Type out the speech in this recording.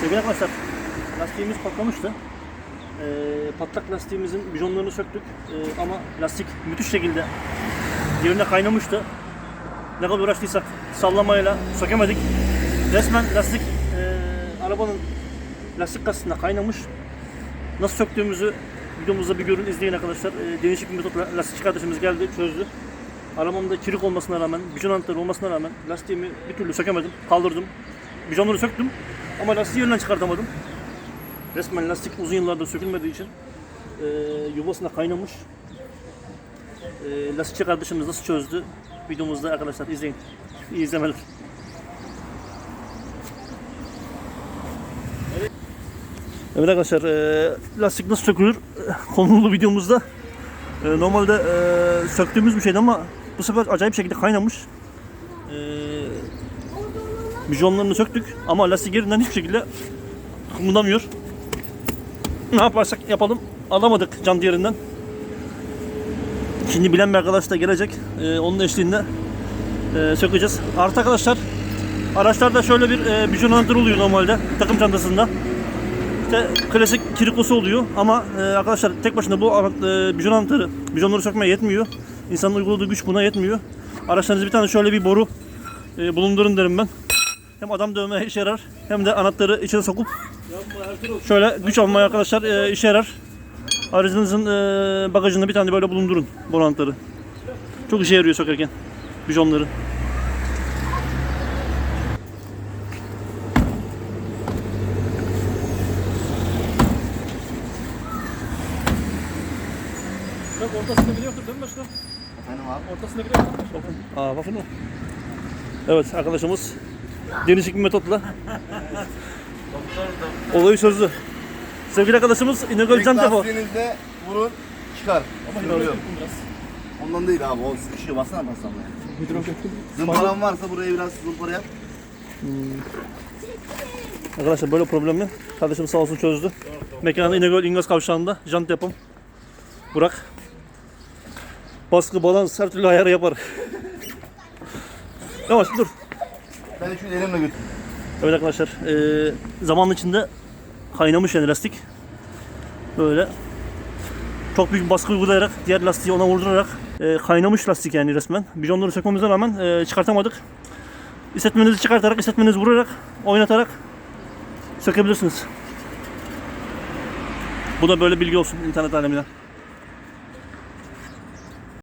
Sevgili arkadaşlar, lastiğimiz patlamıştı. Ee, patlak lastiğimizin bijonlarını söktük Ee, ama lastik müthiş şekilde yerine kaynamıştı. Ne kadar uğraştıysak sallamayla sökemedik. Resmen lastik e, arabanın lastik kasasında kaynamış. Nasıl söktüğümüzü videomuzda bir görün izleyin arkadaşlar. Ee, değişik bir metotla lastikçi kardeşimiz geldi çözdü. Arabamda kirik olmasına rağmen, bijon anahtarı olmasına rağmen lastiğimi bir türlü sökemedim. Kaldırdım. Bijonları söktüm ama lastiği yerinden çıkartamadım. Resmen lastik uzun yıllardır sökülmediği için e, yuvasına kaynamış. E, lastikçi kardeşimiz nasıl çözdü? Videomuzda arkadaşlar izleyin. İyi izlemeler. Evet arkadaşlar e, lastik nasıl sökülür konulu videomuzda e, normalde e, söktüğümüz bir şeydi ama bu sefer acayip şekilde kaynamış. E, bijonlarını söktük ama lastik yerinden hiçbir şekilde kımıldamıyor. Ne yaparsak yapalım alamadık cam yerinden. Şimdi bilen bir arkadaş da gelecek. E, onun eşliğinde e, sökeceğiz. Artı arkadaşlar araçlarda şöyle bir e, bijon anahtarı oluyor normalde takım çantasında. İşte klasik kirikosu oluyor ama e, arkadaşlar tek başına bu e, bijon anahtarı bijonları sökmeye yetmiyor. İnsanın uyguladığı güç buna yetmiyor. Araçlarınızda bir tane şöyle bir boru e, bulundurun derim ben. Hem adam dövmeye işe yarar hem de anahtarı içine sokup şöyle güç almaya arkadaşlar e, işe yarar. Aracınızın e, bagajında bir tane böyle bulundurun boru anahtarı. Çok işe yarıyor sökerken bijonları. Bak ortasında biliyordur değil mi başka? Efendim abi? Ortasında biliyor musun? Aa bakın o. Evet arkadaşımız değişik bir metotla olayı çözdü. Sevgili arkadaşımız İnegöl Can Depo. lastiğinizde vurun çıkar. Ama inanıyorum. Ondan değil abi o sıkışıyor baksana basam ya. Zımparan varsa buraya biraz zımpara yap. Arkadaşlar böyle problemi kardeşim sağ olsun çözdü. Mekanı İnegöl İngöz kavşağında jant yapım. Burak. Baskı, balans her türlü ayarı yapar. Yavaş dur. Ben şu elimle götür. Evet arkadaşlar eee zaman içinde kaynamış yani lastik. Böyle çok büyük baskı uygulayarak diğer lastiği ona vurdurarak eee, kaynamış lastik yani resmen. Bijonları sökmemize rağmen eee, çıkartamadık. İstetmenizi çıkartarak, istetmenizi vurarak, oynatarak sökebilirsiniz. Bu da böyle bilgi olsun internet alemine.